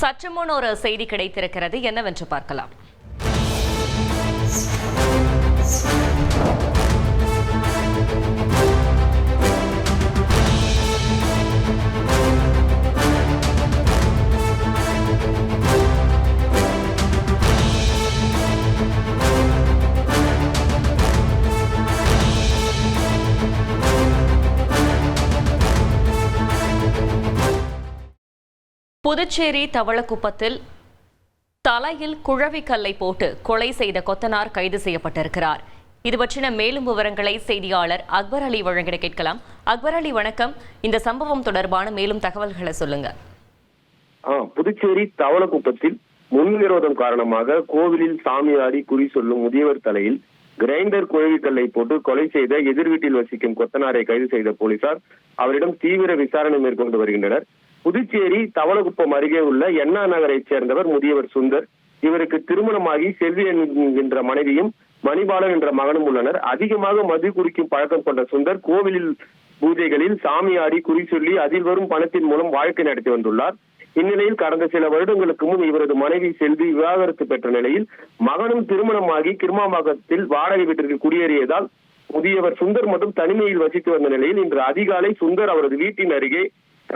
சற்று முன் ஒரு செய்தி கிடைத்திருக்கிறது. என்னவென்று பார்க்கலாம். புதுச்சேரி தவளக்குப்பத்தில் தலையில் குழவி கல்லை போட்டு கொலை செய்த கொத்தனார் கைது செய்யப்பட்டிருக்கிறார். இது பற்றின மேலும் விவரங்களை செய்தியாளர் அக்பர் அலி வழங்கிட கேட்கலாம். அக்பர் அலி வணக்கம். இந்த சம்பவம் தொடர்பான மேலும் தகவல்களை சொல்லுங்க. புதுச்சேரி தவளக்குப்பத்தில் முன்விரோதம் காரணமாக கோவிலில் சாமியாடி குறி சொல்லும் முதியவர் தலையில் கிரைண்டர் குழவிக்கல்லை போட்டு கொலை செய்த எதிர் வீட்டில் வசிக்கும் கொத்தனாரை கைது செய்த போலீசார் அவரிடம் தீவிர விசாரணை மேற்கொண்டு வருகின்றனர். புதுச்சேரி தவளகுப்பம் அருகே உள்ள எண்ணா நகரைச் சேர்ந்தவர் முதியவர் சுந்தர். இவருக்கு திருமணமாகி செல்வி என்கின்ற மனைவியும் மணிபாலன் என்ற மகனும் உள்ளனர். அதிகமாக மது குடிக்கும் பழக்கம் கொண்ட சுந்தர் கோவிலில் பூஜைகளில் சாமியாடி குறி சொல்லி அதில் வரும் பணத்தின் மூலம் வாழ்க்கை நடத்தி வந்துள்ளார். இந்நிலையில் கடந்த சில வருடங்களுக்கு முன் இவரது மனைவி செல்வி விவாகரத்து பெற்ற நிலையில் மகனும் திருமணமாகி கிருமாம்பாக்கத்தில் வாடகை வீட்டிற்கு குடியேறியதால் முதியவர் சுந்தர் மட்டும் தனிமையில் வசித்து வந்த நிலையில் இன்று அதிகாலை சுந்தர் அவரது வீட்டின் அருகே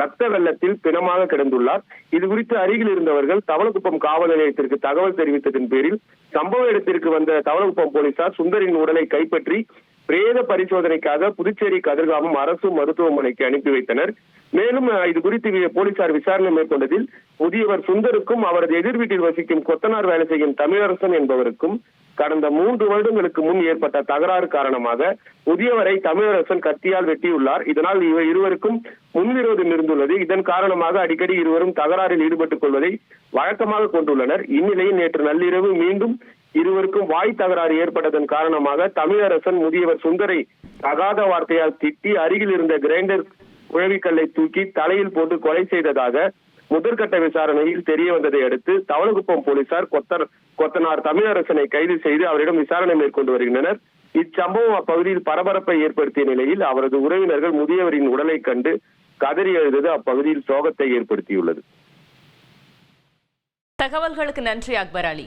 ரத்த வெள்ளத்தில் பிணமாக கிடந்துள்ளார். இது குறித்து அருகில் இருந்தவர்கள் தவளக்குப்பம் காவல் நிலையத்திற்கு தகவல் தெரிவித்ததன் பேரில் சம்பவ இடத்திற்கு வந்த தவளக்குப்பம் போலீசார் சுந்தரின் உடலை கைப்பற்றி பிரேத பரிசோதனைக்காக புதுச்சேரி கதிர்காமம் அரசு மருத்துவமனைக்கு அனுப்பி வைத்தனர். மேலும் இது குறித்து போலீசார் விசாரணை மேற்கொண்டதில் முதியவர் சுந்தருக்கும் அவரது எதிர் வீட்டில் வசிக்கும் கொத்தனார் வேலை செய்யும் தமிழரசன் என்பவருக்கும் கடந்த மூன்று வருடங்களுக்கு முன் ஏற்பட்ட தகராறு காரணமாக புதியவரை தமிழரசன் கத்தியால் வெட்டியுள்ளார். இதனால் இவர் இருவருக்கும் முன்விரோதம் இருந்துள்ளது. இதன் காரணமாக அடிக்கடி இருவரும் தகராறில் ஈடுபட்டுக் கொள்வதை வழக்கமாக கொண்டுள்ளனர். இந்நிலையில் நேற்று நள்ளிரவு மீண்டும் இருவருக்கும் வாய் தகராறு ஏற்பட்டதன் காரணமாக தமிழரசன் முதியவர் சுந்தரை தகாத வார்த்தையால் திட்டி அருகில் இருந்த கிரைண்டர் குழவிக்கல்லை தூக்கி தலையில் போட்டு கொலை செய்ததாக முதற்கட்ட விசாரணையில் தெரிய வந்ததை அடுத்து தவளகுப்பம் போலீசார் கொத்தர் கொத்தனார் தமிழரசனை கைது செய்து அவரிடம் விசாரணை மேற்கொண்டு வருகின்றனர். இச்சம்பவம் அப்பகுதியில் பரபரப்பை ஏற்படுத்திய நிலையில் அவரது உறவினர்கள் முதியவரின் உடலை கண்டு கதறி எழுதது அப்பகுதியில் சோகத்தை ஏற்படுத்தியுள்ளது. தகவல்களுக்கு நன்றி அக்பர் அலி.